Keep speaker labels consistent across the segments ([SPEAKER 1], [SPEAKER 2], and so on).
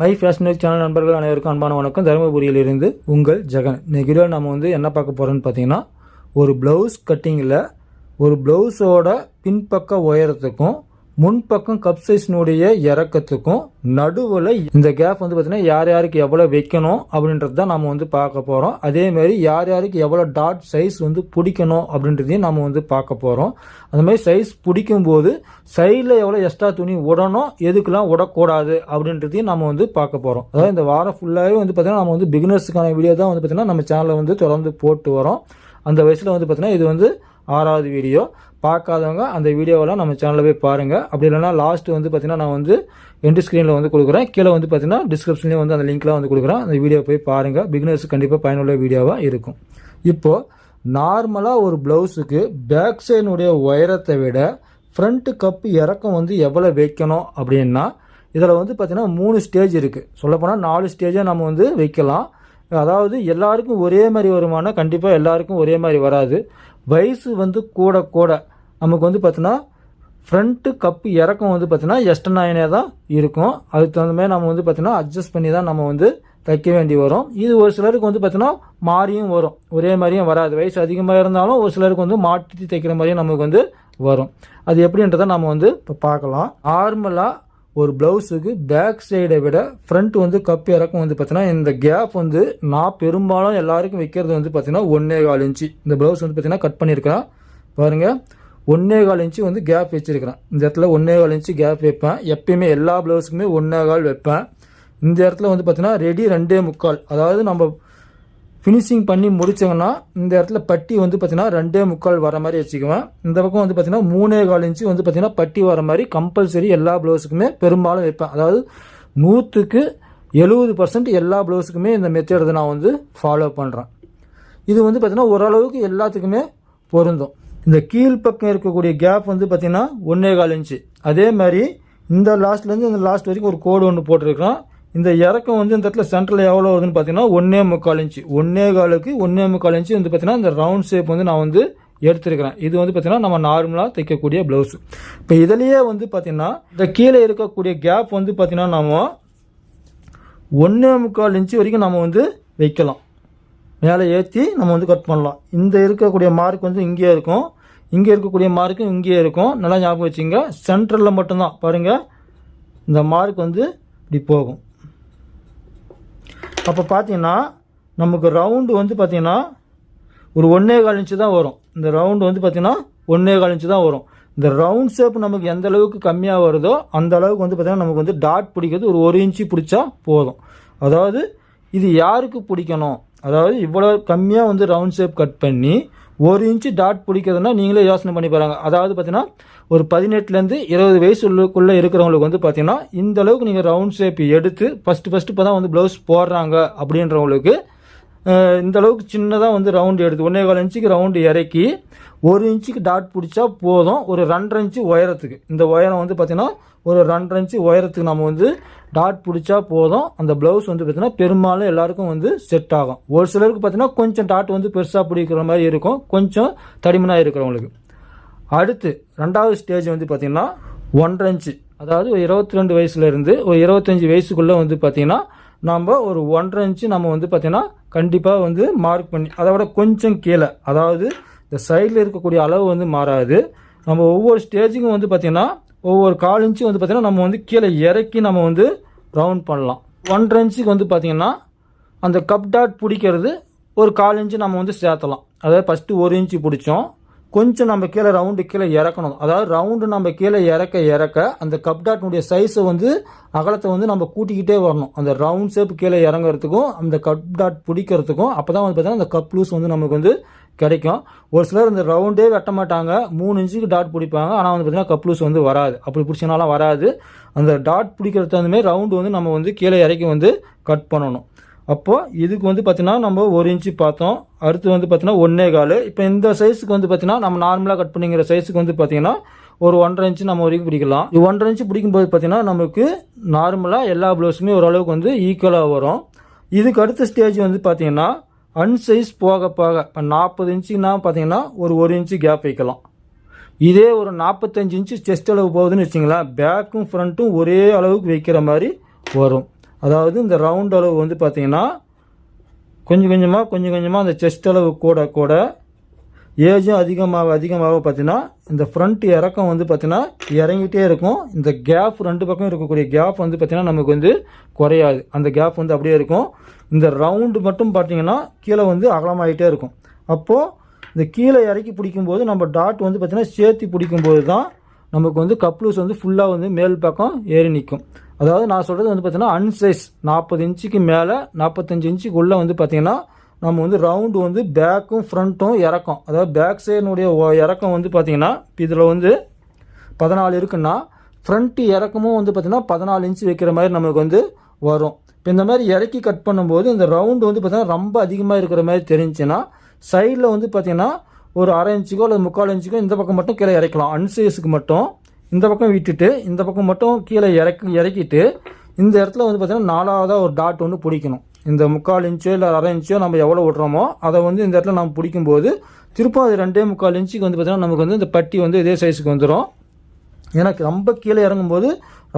[SPEAKER 1] my fashion news channel நண்பர்கள் அனைவருக்கும் அன்பான வணக்கம் தருமபுரியிலிருந்து உங்கள் ஜெகன் இன்றைக்கி வீடியோ நம்ம வந்து என்ன பார்க்க போகிறோன்னு பார்த்தீங்கன்னா ஒரு ப்ளவுஸ் கட்டிங்கில் ஒரு ப்ளவுஸோட பின்பக்க உயரத்துக்கும் முன்பக்கம் கப் சைஸ்னுடைய இறக்கத்துக்கும் நடுவில் இந்த கேப் வந்து பார்த்தீங்கன்னா யார் யாருக்கு எவ்வளோ வைக்கணும் அப்படின்றது தான் நம்ம வந்து பார்க்க போகிறோம் அதேமாரி யார் யாருக்கு எவ்வளோ டாட் சைஸ் வந்து பிடிக்கணும் அப்படின்றதையும் நம்ம வந்து பார்க்க போகிறோம் அந்த மாதிரி சைஸ் பிடிக்கும்போது சைடில் எவ்வளோ எக்ஸ்ட்ரா துணி உடணும் எதுக்கெல்லாம் உடக்கூடாது அப்படின்றதையும் நம்ம வந்து பார்க்க போகிறோம் அதாவது இந்த வாரம் ஃபுல்லாகவே வந்து பார்த்திங்கன்னா நம்ம வந்து பிகினர்ஸுக்கான வீடியோ தான் வந்து பார்த்திங்கன்னா நம்ம சேனலில் வந்து தொடர்ந்து போட்டு வரோம் அந்த வயசில் வந்து பார்த்திங்கன்னா இது வந்து ஆறாவது வீடியோ பார்க்காதவங்க அந்த வீடியோவெல்லாம் நம்ம சேனலில் போய் பாருங்கள் அப்படி இல்லைனா லாஸ்ட்டு வந்து பார்த்திங்கன்னா நான் வந்து எண்டு ஸ்க்ரீனில் வந்து கொடுக்குறேன் கீழே வந்து பார்த்திங்கன்னா டிஸ்கிரிப்ஷன்லேயும் வந்து அந்த லிங்க்லாம் வந்து கொடுக்குறேன் அந்த வீடியோ போய் பாருங்கள் பிகினர்ஸ் கண்டிப்பாக பயனுள்ள வீடியோவாக இருக்கும் இப்போது நார்மலாக ஒரு ப்ளவுஸுக்கு பேக் சைடினுடைய உயரத்தை விட ஃப்ரண்ட்டு கப்பு இறக்கம் வந்து எவ்வளோ வைக்கணும் அப்படின்னா இதில் வந்து பார்த்திங்கன்னா மூணு ஸ்டேஜ் இருக்குது சொல்லப்போனால் நாலு ஸ்டேஜாக நம்ம வந்து வைக்கலாம் அதாவது எல்லாருக்கும் ஒரே மாதிரி வருமானம் கண்டிப்பாக எல்லாருக்கும் ஒரே மாதிரி வராது வயசு வந்து கூட கூட நமக்கு வந்து பார்த்தோன்னா ஃப்ரண்ட்டு கப்பு இறக்கம் வந்து பார்த்தீங்கன்னா எஸ்டர்னாயினே தான் இருக்கும் அதுக்கு தகுந்த மாதிரி நம்ம வந்து பார்த்தீங்கன்னா அட்ஜஸ்ட் பண்ணி தான் நம்ம வந்து தைக்க வேண்டி வரும் இது ஒரு சிலருக்கு வந்து பார்த்தீங்கன்னா மாறியும் வரும் ஒரே மாதிரியும் வராது வயசு அதிகமாக இருந்தாலும் ஒரு சிலருக்கு வந்து மாற்றி தைக்கிற மாதிரியும் நமக்கு வந்து வரும் அது எப்படின்றத நம்ம வந்து இப்போ பார்க்கலாம் நார்மலாக ஒரு ப்ளவுஸுக்கு பேக் சைடை விட ஃப்ரண்ட் வந்து கப் இறக்கம் வந்து பார்த்தீங்கன்னா இந்த கேப் வந்து நான் பெரும்பாலும் எல்லாருக்கும் வைக்கிறது வந்து பார்த்தீங்கன்னா ஒன்றே கால் இன்ச்சு இந்த ப்ளவுஸ் வந்து பார்த்தீங்கன்னா கட் பண்ணியிருக்கிறேன் பாருங்கள் ஒன்றே கால் இன்ச்சு வந்து கேப் வச்சுருக்கிறேன் இந்த இடத்துல ஒன்னே கால் இன்ச்சு கேப் வைப்பேன் எப்பயுமே எல்லா ப்ளவுஸுக்குமே ஒன்றே கால் வைப்பேன் இந்த இடத்துல வந்து பார்த்தீங்கன்னா ரெடி ரெண்டே முக்கால் அதாவது நம்ம ஃபினிஷிங் பண்ணி முடித்தோங்கன்னா இந்த இடத்துல பட்டி வந்து பார்த்திங்கன்னா ரெண்டே முக்கால் வர மாதிரி வச்சுக்குவேன் இந்த பக்கம் வந்து பார்த்திங்கன்னா மூணே கால் இன்ச்சு வந்து பார்த்திங்கன்னா பட்டி வர மாதிரி கம்பல்சரி எல்லா ப்ளவுஸுக்குமே பெரும்பாலும் வைப்பேன் அதாவது நூற்றுக்கு எழுபது பர்சன்ட் எல்லா ப்ளவுஸுக்குமே இந்த மெத்தேடை நான் வந்து ஃபாலோ பண்ணுறேன் இது வந்து பார்த்திங்கன்னா ஓரளவுக்கு எல்லாத்துக்குமே பொருந்தும் இந்த கீழ்ப்பக்கம் இருக்கக்கூடிய கேப் வந்து பார்த்திங்கன்னா ஒன்றே கால் இன்ச்சு அதே மாதிரி இந்த லாஸ்ட்லேருந்து இந்த லாஸ்ட் வரைக்கும் ஒரு கோடு ஒன்று போட்டிருக்கலாம் இந்த இறக்கம் வந்து இந்த இடத்துல சென்டரில் எவ்வளோ வருதுன்னு பார்த்தீங்கன்னா ஒன்றே முக்கால் இன்ச்சு ஒன்றே காலுக்கு ஒன்றே முக்கால் இன்ச்சு வந்து பார்த்தீங்கன்னா இந்த ரவுண்ட் ஷேப் வந்து நான் வந்து எடுத்துருக்கிறேன் இது வந்து பார்த்திங்கன்னா நம்ம நார்மலாக தைக்கக்கூடிய ப்ளவுஸ் இப்போ இதிலையே வந்து பார்த்திங்கன்னா இந்த கீழே இருக்கக்கூடிய கேப் வந்து பார்த்தீங்கன்னா நம்ம ஒன்றே முக்கால் இன்ச்சு வரைக்கும் நம்ம வந்து வைக்கலாம் மேலே ஏற்றி நம்ம வந்து கட் பண்ணலாம் இந்த இருக்கக்கூடிய மார்க் வந்து இங்கேயே இருக்கும் இங்கே இருக்கக்கூடிய மார்க்கும் இங்கேயே இருக்கும் நல்லா ஞாபகம் வச்சுங்க சென்ட்ரலில் மட்டும்தான் பாருங்கள் இந்த மார்க் வந்து இப்படி போகும் அப்போ பார்த்தீங்கன்னா நமக்கு ரவுண்டு வந்து பார்த்திங்கன்னா ஒரு ஒன்றே கால் இன்ச்சு தான் வரும் இந்த ரவுண்டு வந்து பார்த்திங்கன்னா ஒன்றே கால் இன்ச்சு தான் வரும் இந்த ரவுண்ட் ஷேப் நமக்கு எந்த அளவுக்கு கம்மியாக வருதோ அந்த அளவுக்கு வந்து பார்த்திங்கன்னா நமக்கு வந்து டாட் பிடிக்கிறது ஒரு ஒரு இன்ச்சு பிடிச்சா போதும் அதாவது இது யாருக்கு பிடிக்கணும் அதாவது இவ்வளோ கம்மியாக வந்து ரவுண்ட் ஷேப் கட் பண்ணி ஒரு இன்ச்சு டாட் பிடிக்கிறதுனா நீங்களே யோசனை பண்ணி பாருங்க அதாவது பார்த்தீங்கன்னா ஒரு பதினெட்டுலேருந்து இருபது வயசு வயசுக்குள்ளே இருக்கிறவங்களுக்கு வந்து பார்த்தீங்கன்னா இந்த அளவுக்கு நீங்கள் ரவுண்ட் ஷேப் எடுத்து ஃபஸ்ட்டு ஃபஸ்ட்டு இப்போ தான் வந்து ப்ளவுஸ் போடுறாங்க அப்படின்றவங்களுக்கு இந்த அளவுக்கு சின்னதாக வந்து ரவுண்டு எடுத்து ஒன்றே கால் இன்ச்சுக்கு ரவுண்டு இறக்கி ஒரு இன்ச்சுக்கு டாட் பிடிச்சா போதும் ஒரு ரெண்டரை இன்ச்சு உயரத்துக்கு இந்த உயரம் வந்து பார்த்திங்கன்னா ஒரு ரெண்டரை இன்ச்சு உயரத்துக்கு நம்ம வந்து டாட் பிடிச்சா போதும் அந்த ப்ளவுஸ் வந்து பார்த்திங்கன்னா பெரும்பாலும் எல்லாருக்கும் வந்து செட் ஆகும் ஒரு சிலருக்கு பார்த்திங்கன்னா கொஞ்சம் டாட் வந்து பெருசாக பிடிக்கிற மாதிரி இருக்கும் கொஞ்சம் தடிமனாக இருக்கிறவங்களுக்கு அடுத்து ரெண்டாவது ஸ்டேஜ் வந்து பார்த்திங்கன்னா ஒன்றரை இன்ச்சு அதாவது ஒரு இருபத்தி ரெண்டு வயசுலேருந்து ஒரு இருபத்தஞ்சி வயசுக்குள்ளே வந்து பார்த்திங்கன்னா நம்ம ஒரு ஒன்றரை இன்ச்சு நம்ம வந்து பார்த்திங்கன்னா கண்டிப்பாக வந்து மார்க் பண்ணி அதை விட கொஞ்சம் கீழே அதாவது இந்த சைடில் இருக்கக்கூடிய அளவு வந்து மாறாது நம்ம ஒவ்வொரு ஸ்டேஜுக்கும் வந்து பார்த்திங்கன்னா ஒவ்வொரு கால் இன்ச்சும் வந்து பார்த்திங்கன்னா நம்ம வந்து கீழே இறக்கி நம்ம வந்து ரவுண்ட் பண்ணலாம் ஒன்றரை இன்ச்சுக்கு வந்து பார்த்திங்கன்னா அந்த கப் டாட் பிடிக்கிறது ஒரு கால் இன்ச்சு நம்ம வந்து சேர்த்தலாம் அதாவது ஃபஸ்ட்டு ஒரு இன்ச்சு பிடிச்சோம் கொஞ்சம் நம்ம கீழே ரவுண்டு கீழே இறக்கணும் அதாவது ரவுண்டு நம்ம கீழே இறக்க இறக்க அந்த கப் டாட்னுடைய சைஸை வந்து அகலத்தை வந்து நம்ம கூட்டிக்கிட்டே வரணும் அந்த ரவுண்ட் ஷேப் கீழே இறங்குறதுக்கும் அந்த கப் டாட் பிடிக்கிறதுக்கும் அப்போ தான் வந்து பார்த்தீங்கன்னா அந்த கப் லூஸ் வந்து நமக்கு வந்து கிடைக்கும் ஒரு சிலர் இந்த ரவுண்டே வெட்ட மாட்டாங்க மூணு இன்ச்சுக்கு டாட் பிடிப்பாங்க ஆனால் வந்து பார்த்திங்கன்னா கப்ளூஸ் வந்து வராது அப்படி பிடிச்சனாலாம் வராது அந்த டாட் பிடிக்கிறது தகுந்தமாரி ரவுண்டு வந்து நம்ம வந்து கீழே இறக்கி வந்து கட் பண்ணணும் அப்போது இதுக்கு வந்து பார்த்திங்கன்னா நம்ம ஒரு இன்ச்சு பார்த்தோம் அடுத்து வந்து பார்த்திங்கன்னா ஒன்றே கால் இப்போ இந்த சைஸுக்கு வந்து பார்த்திங்கன்னா நம்ம நார்மலாக கட் பண்ணிங்கிற சைஸுக்கு வந்து பார்த்திங்கன்னா ஒரு ஒன்றரை இன்ச்சு நம்ம வரைக்கும் பிடிக்கலாம் இது ஒன்றரை இன்ச்சு பிடிக்கும்போது பார்த்திங்கன்னா நமக்கு நார்மலாக எல்லா ப்ளவுஸுமே ஓரளவுக்கு வந்து ஈக்குவலாக வரும் இதுக்கு அடுத்த ஸ்டேஜ் வந்து பார்த்திங்கன்னா அன்சைஸ் போக போக இப்போ நாற்பது இன்ச்சுன்னா பார்த்தீங்கன்னா ஒரு ஒரு இன்ச்சு கேப் வைக்கலாம் இதே ஒரு நாற்பத்தஞ்சு இன்ச்சு செஸ்ட் அளவு போகுதுன்னு வச்சிங்களேன் பேக்கும் ஃப்ரண்ட்டும் ஒரே அளவுக்கு வைக்கிற மாதிரி வரும் அதாவது இந்த ரவுண்ட் அளவு வந்து பார்த்திங்கன்னா கொஞ்சம் கொஞ்சமாக கொஞ்சம் கொஞ்சமாக அந்த செஸ்ட் அளவு கூட கூட ஏஜும் அதிகமாக அதிகமாக பார்த்தீங்கன்னா இந்த ஃப்ரண்ட் இறக்கம் வந்து பார்த்தீங்கன்னா இறங்கிட்டே இருக்கும் இந்த கேப் ரெண்டு பக்கம் இருக்கக்கூடிய கேப் வந்து பார்த்தீங்கன்னா நமக்கு வந்து குறையாது அந்த கேப் வந்து அப்படியே இருக்கும் இந்த ரவுண்டு மட்டும் பார்த்தீங்கன்னா கீழே வந்து அகலமாகிட்டே இருக்கும் அப்போது இந்த கீழே இறக்கி பிடிக்கும்போது நம்ம டாட் வந்து பார்த்திங்கன்னா சேர்த்து பிடிக்கும்போது தான் நமக்கு வந்து கப்ளூஸ் வந்து ஃபுல்லாக வந்து மேல் பக்கம் ஏறி நிற்கும் அதாவது நான் சொல்கிறது வந்து பார்த்திங்கன்னா அன்சைஸ் நாற்பது இன்ச்சுக்கு மேலே நாற்பத்தஞ்சு இன்ச்சுக்குள்ளே வந்து பார்த்திங்கன்னா நம்ம வந்து ரவுண்டு வந்து பேக்கும் ஃப்ரண்ட்டும் இறக்கம் அதாவது பேக் சைடினுடைய இறக்கம் வந்து பார்த்திங்கன்னா இதில் வந்து பதினாலு இருக்குன்னா ஃப்ரண்ட்டு இறக்கமும் வந்து பார்த்திங்கன்னா பதினாலு இன்ச்சு வைக்கிற மாதிரி நமக்கு வந்து வரும் இப்போ இந்த மாதிரி இறக்கி கட் பண்ணும்போது இந்த ரவுண்டு வந்து பார்த்திங்கன்னா ரொம்ப அதிகமாக இருக்கிற மாதிரி தெரிஞ்சுன்னா சைடில் வந்து பார்த்திங்கன்னா ஒரு அரை இன்ச்சுக்கோ அல்லது முக்கால் இன்ச்சுக்கோ இந்த பக்கம் மட்டும் கீழே இறக்கலாம் அன்சைஸுக்கு மட்டும் இந்த பக்கம் விட்டுட்டு இந்த பக்கம் மட்டும் கீழே இறக்கி இறக்கிட்டு இந்த இடத்துல வந்து பார்த்திங்கன்னா நாலாவதாக ஒரு டாட் ஒன்று பிடிக்கணும் இந்த முக்கால் இன்ச்சோ இல்லை அரை இன்ச்சோ நம்ம எவ்வளோ விட்றோமோ அதை வந்து இந்த இடத்துல நம்ம பிடிக்கும்போது திருப்ப அது ரெண்டே முக்கால் இன்ச்சுக்கு வந்து பார்த்திங்கன்னா நமக்கு வந்து இந்த பட்டி வந்து இதே சைஸுக்கு வந்துடும் எனக்கு ரொம்ப கீழே இறங்கும்போது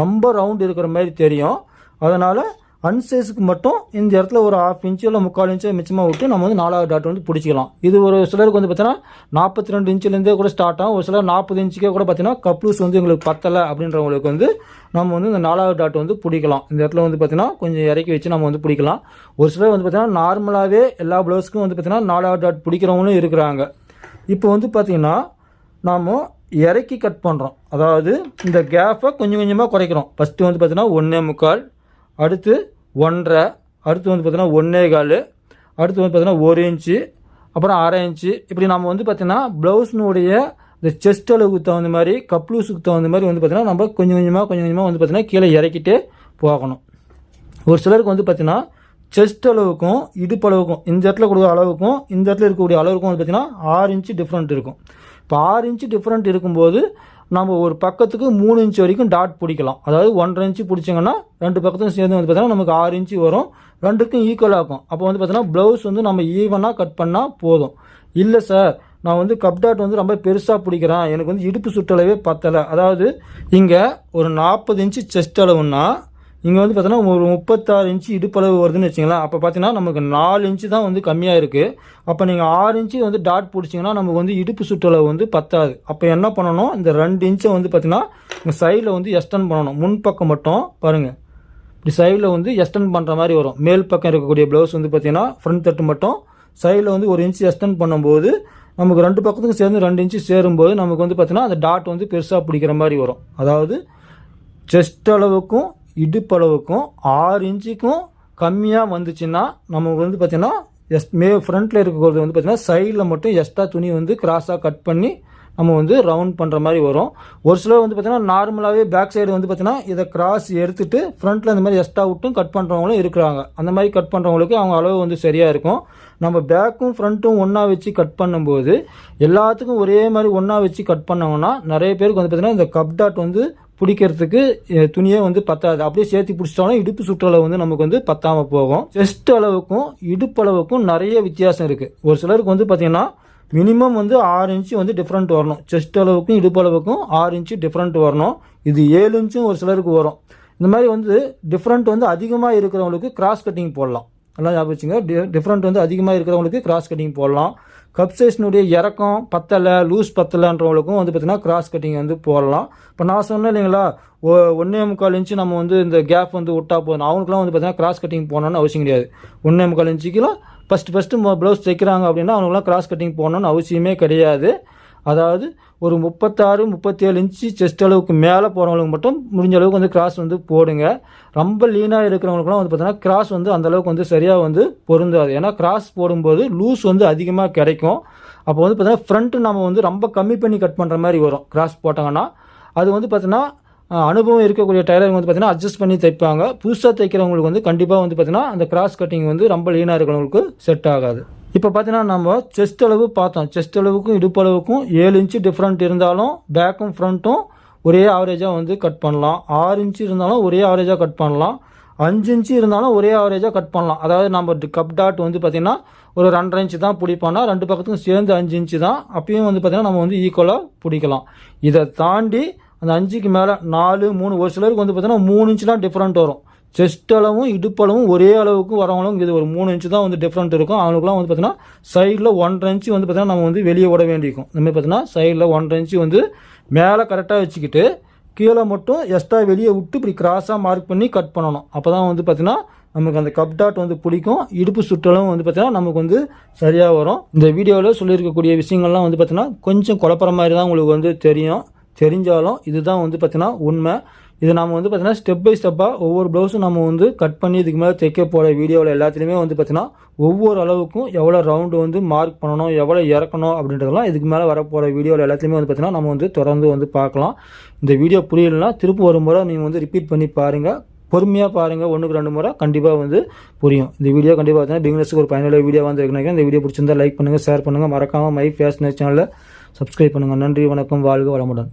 [SPEAKER 1] ரொம்ப ரவுண்ட் இருக்கிற மாதிரி தெரியும் அதனால் அன்சைஸுக்கு மட்டும் இந்த இடத்துல ஒரு ஆஃப் இன்ச்சு இல்லை முக்கால் இன்ச்சோ மிச்சமாக விட்டு நம்ம வந்து நாலாவது டாட் வந்து பிடிச்சிக்கலாம் இது ஒரு சிலருக்கு வந்து பார்த்தீங்கன்னா நாற்பத்தி ரெண்டு இன்ச்சுலேருந்தே கூட ஸ்டார்ட் ஆகும் ஒரு சிலர் நாற்பது இன்ச்சுக்கே கூட பார்த்தீங்கன்னா கப்ளூஸ் வந்து எங்களுக்கு பத்தலை அப்படின்றவங்களுக்கு வந்து நம்ம வந்து இந்த நாலாவது டாட் வந்து பிடிக்கலாம் இந்த இடத்துல வந்து பார்த்தீங்கன்னா கொஞ்சம் இறக்கி வச்சு நம்ம வந்து பிடிக்கலாம் ஒரு சிலர் வந்து பார்த்தீங்கன்னா நார்மலாகவே எல்லா ப்ளவுஸ்க்கும் வந்து பார்த்தீங்கன்னா நாலாவது டாட் பிடிக்கிறவங்களும் இருக்கிறாங்க இப்போ வந்து பார்த்தீங்கன்னா நாம் இறக்கி கட் பண்ணுறோம் அதாவது இந்த கேப்பை கொஞ்சம் கொஞ்சமாக குறைக்கிறோம் ஃபஸ்ட்டு வந்து பார்த்திங்கன்னா ஒன்றே முக்கால் அடுத்து ஒன்றரை அடுத்து வந்து பார்த்தீங்கன்னா ஒன்றே கால் அடுத்து வந்து பார்த்தீங்கன்னா ஒரு இன்ச்சு அப்புறம் அரை இன்ச்சு இப்படி நம்ம வந்து பார்த்திங்கன்னா ப்ளவுஸ்னுடைய இந்த செஸ்ட் அளவுக்கு தகுந்த மாதிரி கப்ளூஸுக்கு தகுந்த மாதிரி வந்து பார்த்திங்கன்னா நம்ம கொஞ்சம் கொஞ்சமாக கொஞ்சம் கொஞ்சமாக வந்து பார்த்திங்கன்னா கீழே இறக்கிட்டே போகணும் ஒரு சிலருக்கு வந்து பார்த்திங்கன்னா செஸ்ட் அளவுக்கும் இடுப்பு அளவுக்கும் இந்த இடத்துல கொடுக்க அளவுக்கும் இந்த இடத்துல இருக்கக்கூடிய அளவுக்கும் வந்து பார்த்திங்கன்னா ஆறு இன்ச்சு டிஃப்ரெண்ட் இருக்கும் இப்போ ஆறு இன்ச்சு டிஃப்ரெண்ட் இருக்கும்போது நம்ம ஒரு பக்கத்துக்கு மூணு இன்ச்சு வரைக்கும் டாட் பிடிக்கலாம் அதாவது ஒன்றரை இன்ச்சு பிடிச்சிங்கன்னா ரெண்டு பக்கத்தும் சேர்ந்து வந்து பார்த்தீங்கன்னா நமக்கு ஆறு இன்ச்சு வரும் ரெண்டுக்கும் ஈக்குவலாக இருக்கும் அப்போ வந்து பார்த்தீங்கன்னா ப்ளவுஸ் வந்து நம்ம ஈவனாக கட் பண்ணால் போதும் இல்லை சார் நான் வந்து கப் டாட் வந்து ரொம்ப பெருசாக பிடிக்கிறேன் எனக்கு வந்து இடுப்பு சுற்றளவே பத்தலை அதாவது இங்கே ஒரு நாற்பது இன்ச்சு செஸ்ட் அளவுன்னா இங்கே வந்து பார்த்தீங்கன்னா ஒரு முப்பத்தாறு இன்ச்சு இடுப்பளவு வருதுன்னு வச்சிங்களேன் அப்போ பார்த்தீங்கன்னா நமக்கு நாலு இன்ச்சு தான் வந்து கம்மியாக இருக்குது அப்போ நீங்கள் ஆறு இன்ச்சு வந்து டாட் பிடிச்சிங்கன்னா நமக்கு வந்து இடுப்பு சுற்றளவு வந்து பத்தாது அப்போ என்ன பண்ணணும் இந்த ரெண்டு இன்ச்சை வந்து பார்த்திங்கன்னா சைடில் வந்து எஸ்டன் பண்ணணும் முன்பக்கம் மட்டும் பாருங்கள் இப்படி சைடில் வந்து எஸ்டன் பண்ணுற மாதிரி வரும் மேல் பக்கம் இருக்கக்கூடிய ப்ளவுஸ் வந்து பார்த்திங்கன்னா ஃப்ரண்ட் தட்டு மட்டும் சைடில் வந்து ஒரு இன்ச்சு எஸ்டன் பண்ணும்போது நமக்கு ரெண்டு பக்கத்துக்கும் சேர்ந்து ரெண்டு இன்ச்சு சேரும்போது நமக்கு வந்து பார்த்திங்கன்னா அந்த டாட் வந்து பெருசாக பிடிக்கிற மாதிரி வரும் அதாவது செஸ்ட் அளவுக்கும் இடுப்பளவுக்கும் ஆறு இன்ச்சுக்கும் கம்மியாக வந்துச்சுன்னா நமக்கு வந்து பார்த்திங்கன்னா எஸ் மே ஃப்ரண்டில் இருக்கிறது வந்து பார்த்திங்கன்னா சைடில் மட்டும் எக்ஸ்ட்ரா துணி வந்து கிராஸாக கட் பண்ணி நம்ம வந்து ரவுண்ட் பண்ணுற மாதிரி வரும் ஒரு சில வந்து பார்த்திங்கன்னா நார்மலாகவே பேக் சைடு வந்து பார்த்திங்கன்னா இதை கிராஸ் எடுத்துகிட்டு ஃப்ரண்ட்டில் இந்த மாதிரி எக்ஸ்ட்ரா விட்டும் கட் பண்ணுறவங்களும் இருக்கிறாங்க அந்த மாதிரி கட் பண்ணுறவங்களுக்கு அவங்க அளவு வந்து சரியாக இருக்கும் நம்ம பேக்கும் ஃப்ரண்ட்டும் ஒன்றா வச்சு கட் பண்ணும்போது எல்லாத்துக்கும் ஒரே மாதிரி ஒன்றா வச்சு கட் பண்ணாங்கன்னா நிறைய பேருக்கு வந்து பார்த்திங்கன்னா இந்த கப் டாட் வந்து பிடிக்கிறதுக்கு துணியே வந்து பத்தாது அப்படியே சேர்த்து பிடிச்சிட்டாலும் இடுப்பு சுற்றளவு வந்து நமக்கு வந்து பத்தாமல் போகும் செஸ்ட் அளவுக்கும் இடுப்பளவுக்கும் நிறைய வித்தியாசம் இருக்குது ஒரு சிலருக்கு வந்து பார்த்திங்கன்னா மினிமம் வந்து ஆறு இன்ச்சு வந்து டிஃப்ரெண்ட் வரணும் செஸ்ட் அளவுக்கும் இடுப்பளவுக்கும் ஆறு இன்ச்சு டிஃப்ரெண்ட் வரணும் இது ஏழு இன்ச்சும் ஒரு சிலருக்கு வரும் இந்த மாதிரி வந்து டிஃப்ரெண்ட் வந்து அதிகமாக இருக்கிறவங்களுக்கு கிராஸ் கட்டிங் போடலாம் நல்லா ஞாபகம் வச்சுங்க டிஃப்ரெண்ட் வந்து அதிகமாக இருக்கிறவங்களுக்கு கிராஸ் கட்டிங் போடலாம் கப் சைஸ்னுடைய இறக்கம் பத்தலை லூஸ் பத்தலைன்றவங்களுக்கும் வந்து பார்த்திங்கன்னா கிராஸ் கட்டிங் வந்து போடலாம் இப்போ நான் சொன்னேன் இல்லைங்களா ஒ ஒன்றே முக்கால் இன்ச்சு நம்ம வந்து இந்த கேப் வந்து விட்டா போதும் அவங்களுக்குலாம் வந்து பார்த்திங்கன்னா கிராஸ் கட்டிங் போகணுன்னு அவசியம் கிடையாது ஒன்றே முக்கால் இன்ச்சுக்கெல்லாம் ஃபஸ்ட்டு ஃபஸ்ட்டு ப்ளவுஸ் தைக்கிறாங்க அப்படின்னா அவங்களுக்குலாம் கிராஸ் கட்டிங் போகணுன்னு அவசியமே கிடையாது அதாவது ஒரு முப்பத்தாறு முப்பத்தேழு இன்ச்சு செஸ்ட் அளவுக்கு மேலே போகிறவங்களுக்கு மட்டும் முடிஞ்ச அளவுக்கு வந்து கிராஸ் வந்து போடுங்க ரொம்ப லீனாக இருக்கிறவங்களுக்குலாம் வந்து பார்த்தீங்கன்னா கிராஸ் வந்து அந்தளவுக்கு வந்து சரியாக வந்து பொருந்தாது ஏன்னா கிராஸ் போடும்போது லூஸ் வந்து அதிகமாக கிடைக்கும் அப்போ வந்து பார்த்தீங்கன்னா ஃப்ரண்ட்டு நம்ம வந்து ரொம்ப கம்மி பண்ணி கட் பண்ணுற மாதிரி வரும் கிராஸ் போட்டாங்கன்னா அது வந்து பார்த்தீங்கன்னா அனுபவம் இருக்கக்கூடிய டைலர் வந்து பார்த்திங்கன்னா அட்ஜஸ்ட் பண்ணி தைப்பாங்க புதுசாக தைக்கிறவங்களுக்கு வந்து கண்டிப்பாக வந்து பார்த்திங்கன்னா அந்த கிராஸ் கட்டிங் வந்து ரொம்ப லீனாக இருக்கிறவங்களுக்கு செட் ஆகாது இப்போ பார்த்தீங்கன்னா நம்ம செஸ்ட் அளவு பார்த்தோம் செஸ்ட் அளவுக்கும் இடுப்பு அளவுக்கும் ஏழு இன்ச்சு டிஃப்ரெண்ட் இருந்தாலும் பேக்கும் ஃப்ரண்ட்டும் ஒரே ஆவரேஜாக வந்து கட் பண்ணலாம் ஆறு இன்ச்சு இருந்தாலும் ஒரே ஆவரேஜாக கட் பண்ணலாம் அஞ்சு இன்ச்சு இருந்தாலும் ஒரே ஆவரேஜாக கட் பண்ணலாம் அதாவது நம்ம கப் டாட் வந்து பார்த்திங்கன்னா ஒரு ரெண்டரை இன்ச்சு தான் பிடிப்போம்னா ரெண்டு பக்கத்துக்கும் சேர்ந்து அஞ்சு இன்ச்சு தான் அப்பயும் வந்து பார்த்திங்கன்னா நம்ம வந்து ஈக்குவலாக பிடிக்கலாம் இதை தாண்டி அந்த அஞ்சுக்கு மேலே நாலு மூணு ஒரு சிலருக்கு வந்து பார்த்திங்கன்னா மூணு இன்ச்சுலாம் டிஃப்ரெண்ட் வரும் செஸ்ட் அளவும் இடுப்பளவும் ஒரே அளவுக்கு வரவங்களும் இது ஒரு மூணு இன்ச்சு தான் வந்து டிஃப்ரெண்ட் இருக்கும் அவங்களுக்குலாம் வந்து பார்த்தீங்கன்னா சைடில் ஒன்றரை இன்ச்சு வந்து பார்த்தீங்கன்னா நம்ம வந்து வெளியே விட வேண்டியிருக்கும் இந்தமாதிரி பார்த்தீங்கன்னா சைடில் ஒன்றரை இன்ச்சு வந்து மேலே கரெக்டாக வச்சுக்கிட்டு கீழே மட்டும் எக்ஸ்ட்ரா வெளியே விட்டு இப்படி கிராஸாக மார்க் பண்ணி கட் பண்ணணும் அப்போ தான் வந்து பார்த்திங்கன்னா நமக்கு அந்த கப் டாட் வந்து பிடிக்கும் இடுப்பு சுற்றலும் வந்து பார்த்திங்கன்னா நமக்கு வந்து சரியாக வரும் இந்த வீடியோவில் சொல்லியிருக்கக்கூடிய விஷயங்கள்லாம் வந்து பார்த்திங்கன்னா கொஞ்சம் குழப்பிற மாதிரி தான் உங்களுக்கு வந்து தெரியும் தெரிஞ்சாலும் இதுதான் வந்து பார்த்திங்கன்னா உண்மை இது நம்ம வந்து பார்த்தீங்கன்னா ஸ்டெப் பை ஸ்டெப்பாக ஒவ்வொரு ப்ளவுஸும் நம்ம வந்து கட் பண்ணி இதுக்கு மேலே தைக்க போகிற வீடியோவில் எல்லாத்துலேயுமே வந்து பார்த்தீங்கன்னா ஒவ்வொரு அளவுக்கும் எவ்வளோ ரவுண்டு வந்து மார்க் பண்ணணும் எவ்வளோ இறக்கணும் அப்படின்றதெல்லாம் இதுக்கு மேலே வரப்போகிற வீடியோவில் எல்லாத்துலேயுமே வந்து பார்த்தீங்கன்னா நம்ம வந்து தொடர்ந்து வந்து பார்க்கலாம் இந்த வீடியோ புரியலன்னா திருப்பி ஒரு முறை நீங்கள் வந்து ரிப்பீட் பண்ணி பாருங்கள் பொறுமையாக பாருங்கள் ஒன்றுக்கு ரெண்டு முறை கண்டிப்பாக வந்து புரியும் இந்த வீடியோ கண்டிப்பாக பார்த்தீங்கன்னா பிகினர்ஸுக்கு ஒரு பயனுள்ள வீடியோ வந்து இந்த வீடியோ பிடிச்சிருந்தா லைக் பண்ணுங்கள் ஷேர் பண்ணுங்கள் மறக்காமல் மை ஃபேஷன் சேனலில் சப்ஸ்கிரைப் பண்ணுங்கள் நன்றி வணக்கம் வாழ்க வளமுடன்